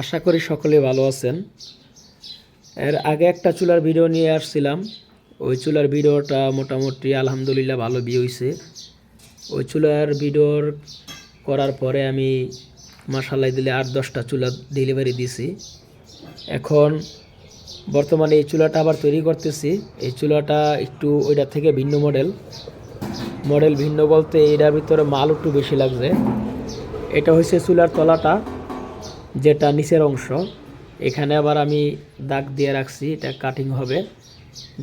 আশা করি সকলে ভালো আছেন। এর আগে একটা চুলার ভিডিও নিয়ে আসছিলাম। ওই চুলার ভিডিওটা মোটামুটি আলহামদুলিল্লাহ ভালো বিয়ে হয়েছে ওই চুলার ভিডিওর করার পরে আমি মাসালাই দিলে আট দশটা চুলা ডেলিভারি দিছি। এখন বর্তমানে এই চুলাটা আবার তৈরি করতেছি। এই চুলাটা একটু ওইটার থেকে ভিন্ন মডেল মডেল ভিন্ন বলতে এটার ভিতরে মাল একটু বেশি লাগছে। এটা হচ্ছে চুলার তলাটা। যেটা নিচের অংশ, এখানে আবার আমি দাগ দিয়ে রাখছি, এটা কাটিং হবে,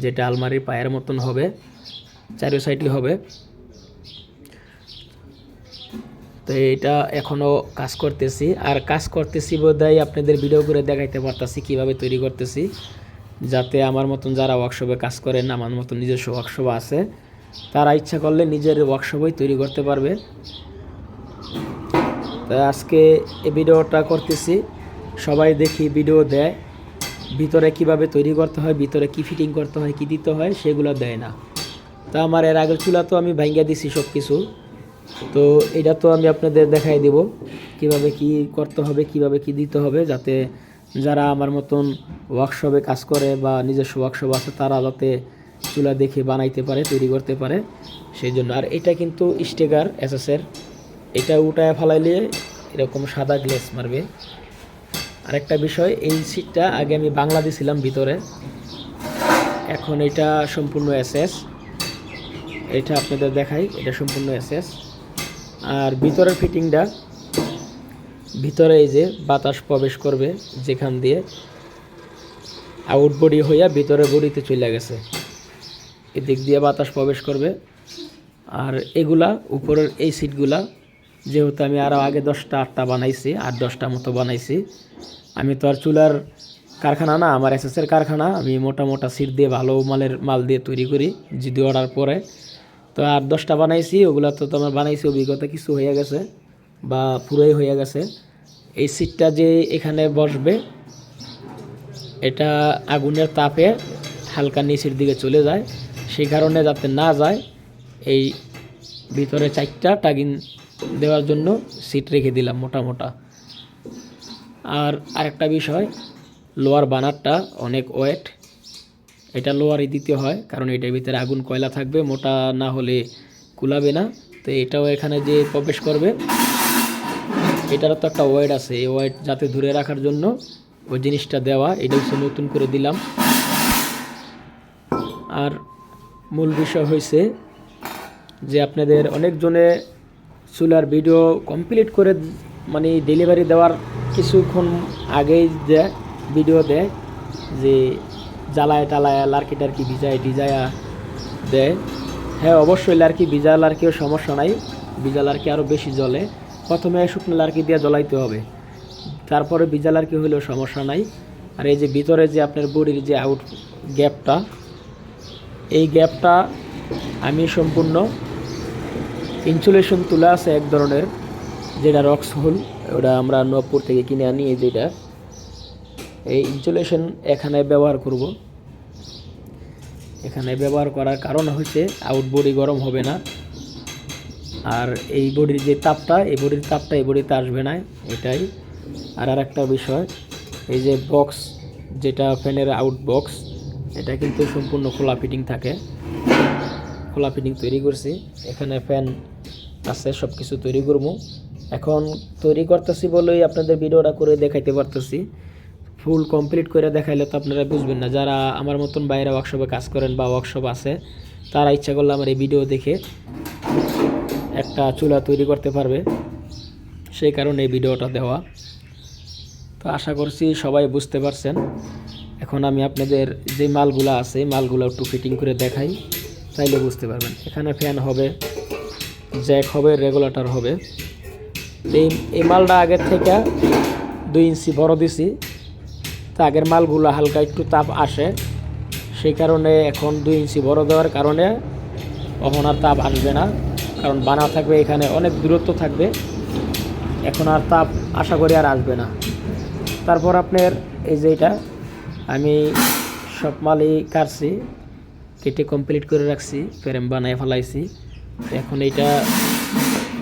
যেটা আলমারির পায়ের মতন হবে, চারো সাইডই হবে। তো এটা এখনও কাজ করতেছি, আর কাজ করতেছি বোধহয় আপনাদের ভিডিও করে দেখাইতে পারতাছি কীভাবে তৈরি করতেছি, যাতে আমার মতন যারা ওয়ার্কশপে কাজ করেন, আমার মতন নিজস্ব ওয়ার্কশপ আছে, তারা ইচ্ছা করলে নিজের ওয়ার্কশপই তৈরি করতে পারবে। আজকে এই ভিডিওটা করতেছি। সবাই দেখি ভিডিও দেয়, ভিতরে কীভাবে তৈরি করতে হয়, ভিতরে কি ফিটিং করতে হয়, কি দিতে হয়, সেগুলো দেয় না। তা আমার এর আগের চুলা তো আমি ভাঙ্গা দিছি সব কিছু তো এটা তো আমি আপনাদের দেখাই দেব, কীভাবে কি করতে হবে, কীভাবে কি দিতে হবে, যাতে যারা আমার মতন ওয়ার্কশপে কাজ করে বা নিজস্ব ওয়ার্কশপ আছে, তারা যাতে চুলা দেখে বানাইতে পারে, তৈরি করতে পারে। সেই জন্য। আর এটা কিন্তু স্টেকার এসএসের এটা উঠায় ফালাইলে এরকম সাদা গ্লেস মারবে। আরেকটা বিষয়, এই সিটটা আগে আমি বাংলা দিছিলাম ভিতরে। এখন এটা সম্পূর্ণ এসএস এটা আপনাদের দেখাই, এটা সম্পূর্ণ এসএস আর ভিতরের ফিটিংটা ভিতরে এই যে বাতাস প্রবেশ করবে যেখান দিয়ে আউট বডি হইয়া ভিতরে বডিতে চলে গেছে। এদিক দিয়ে বাতাস প্রবেশ করবে। আর এগুলা, উপরের এই সিটগুলা যেহেতু আমি আরও আগে দশটা, আটটা বানাইছি, আট, দশটা মতো বানাইছি। আমি তো আর চুলার কারখানা না, আমার এসএসের কারখানা। আমি মোটা মোটা সিট দিয়ে ভালো মালের মাল দিয়ে তৈরি করি, যদি অর্ডার পরে। তো আট, দশটা বানাইছি, ওগুলো তো তোমার বানাইছি, অভিজ্ঞতা কিছু হয়ে গেছে বা পুরোই হয়ে গেছে। এই সিটটা যে এখানে বসবে, এটা আগুনের তাপে হালকা নিচের দিকে চলে যায়। সেই কারণে যাতে না যায়, এই ভিতরে চারটা টাগিন দেওয়ার জন্য সিট রেখে দিলাম মোটা মোটা। আর আরেকটা বিষয়, লোয়ার বানারটা অনেক ওয়েট এটা লোয়ারই দিতে হয়, কারণ এটার ভিতরে আগুন কয়লা থাকবে, মোটা না হলে কুলাবে না। তো এটাও এখানে যে প্রবেশ করবে, এটারও তো একটা ওয়েট আছে। এই ওয়েট যাতে ধরে রাখার জন্য ওই জিনিসটা দেওয়া, এটা হচ্ছে নতুন করে দিলাম। আর মূল বিষয় হয়েছে যে আপনাদের অনেকজনে চুলার ভিডিও কমপ্লিট করে মানে ডেলিভারি দেওয়ার কিছুক্ষণ আগেই দেয় ভিডিও দেয় যে জ্বালায় টালায় লার্কি টার্কি ভিজায় ডিজায়া দেয়। হ্যাঁ অবশ্যই লার্কি ভিজা লার্কিও সমস্যা নাই, ভিজা লার্কি আরও বেশি জ্বলে। প্রথমে শুকনো লার্কি দিয়ে জ্বলাইতে হবে। তারপরে ভিজা লার্কি হইলেও সমস্যা নাই। আর এই যে ভিতরে যে আপনার বডির যে আউট গ্যাপটা এই গ্যাপটা আমি সম্পূর্ণ ইনসুলেশন তুলা আছে এক ধরনের, যেটা রক্স হোল ওটা আমরা নবপুর থেকে কিনে আনি যেটা। এই ইনসুলেশন এখানে ব্যবহার করব। এখানে ব্যবহার করার কারণ হচ্ছে আউট বডি গরম হবে না। আর এই বডির যে তাপটা, এই বডির তাপটা এই বডিতে আসবে না, এটাই। আর আর একটা বিষয়, এই যে বক্স যেটা ফ্যানের আউট বক্স এটা কিন্তু সম্পূর্ণ খোলা ফিটিং থাকে। খোলা ফিটিং তৈরি করছি। এখানে ফ্যান আছে সব কিছু তৈরি করব। এখন তৈরি করতেছি বলেই আপনাদের ভিডিওটা করে দেখাইতে পারতেছি। ফুল কমপ্লিট করে দেখাইলে তো আপনারা বুঝবেন না। যারা আমার মতন বাইরে ওয়ার্কশপে কাজ করেন বা ওয়ার্কশপ আছে, তারা ইচ্ছা করলে আমার এই ভিডিও দেখে একটা চুলা তৈরি করতে পারবে। সেই কারণে এই ভিডিওটা দেওয়া। তো আশা করছি সবাই বুঝতে পারছেন। এখন আমি আপনাদের যে মালগুলো আছে, মালগুলো একটু ফিটিং করে দেখাই। তাইলে বুঝতে পারবেন। এখানে ফ্যান হবে জ্যাক হবে রেগুলেটর হবে। এই এই মালটা আগের থেকে দুই ইঞ্চি বড় দিছি। তা আগের মালগুলো হালকা একটু তাপ আসে। সেই কারণে এখন দুই ইঞ্চি বড় দেওয়ার কারণে কখন আর তাপ আসবে না। কারণ বানা থাকবে এখানে, অনেক দূরত্ব থাকবে। এখন আর তাপ আশা করি আর আসবে না। তারপর আপনার এই যে এটা, আমি সব মালই কাটছি। কেটে কমপ্লিট করে রাখছি ফ্রেম বানায় ফেলাইছি। এখন এইটা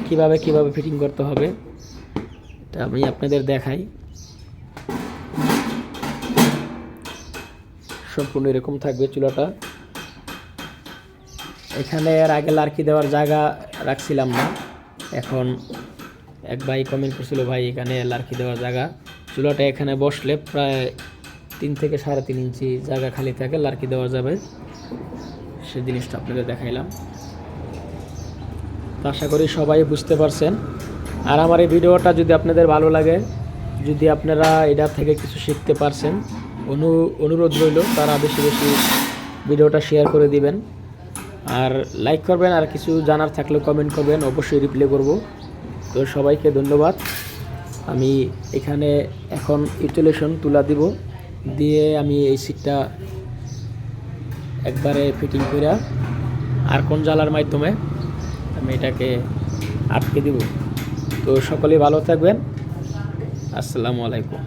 কীভাবে কীভাবে ফিটিং করতে হবে, এটা আমি আপনাদের দেখাই। সম্পূর্ণ এরকম থাকবে চুলাটা। এখানে এর আগে লার্কি দেওয়ার জায়গা রাখছিলাম না। এখন এক ভাই কমেন্ট করছিল, ভাই, এখানে লার্কি দেওয়ার জায়গা। চুলাটা এখানে বসলে প্রায় তিন থেকে সাড়ে তিন ইঞ্চি জায়গা খালি থাকে, লার্কি দেওয়া যাবে। সে জিনিসটা আপনাদের দেখাইলাম। আশা করি সবাই বুঝতে পারছেন। আর আমার এই ভিডিওটা যদি আপনাদের ভালো লাগে, যদি আপনারা এটা থেকে কিছু শিখতে পারছেন, অনু, অনুরোধ রইল, তারা বেশি বেশি ভিডিওটা শেয়ার করে দিবেন। আর লাইক করবেন, আর কিছু জানার থাকলে কমেন্ট করবেন, অবশ্যই রিপ্লাই করব। তো সবাইকে ধন্যবাদ। আমি এখানে এখন ইনস্টলেশন তুলা দিব। দিয়ে আমি এই সিটটা একবারে ফিটিং করে আর কোন জ্বালার মাধ্যমে আমি এটাকে আটকে দিব। তো সকলে ভালো থাকবেন। আসসালামু আলাইকুম।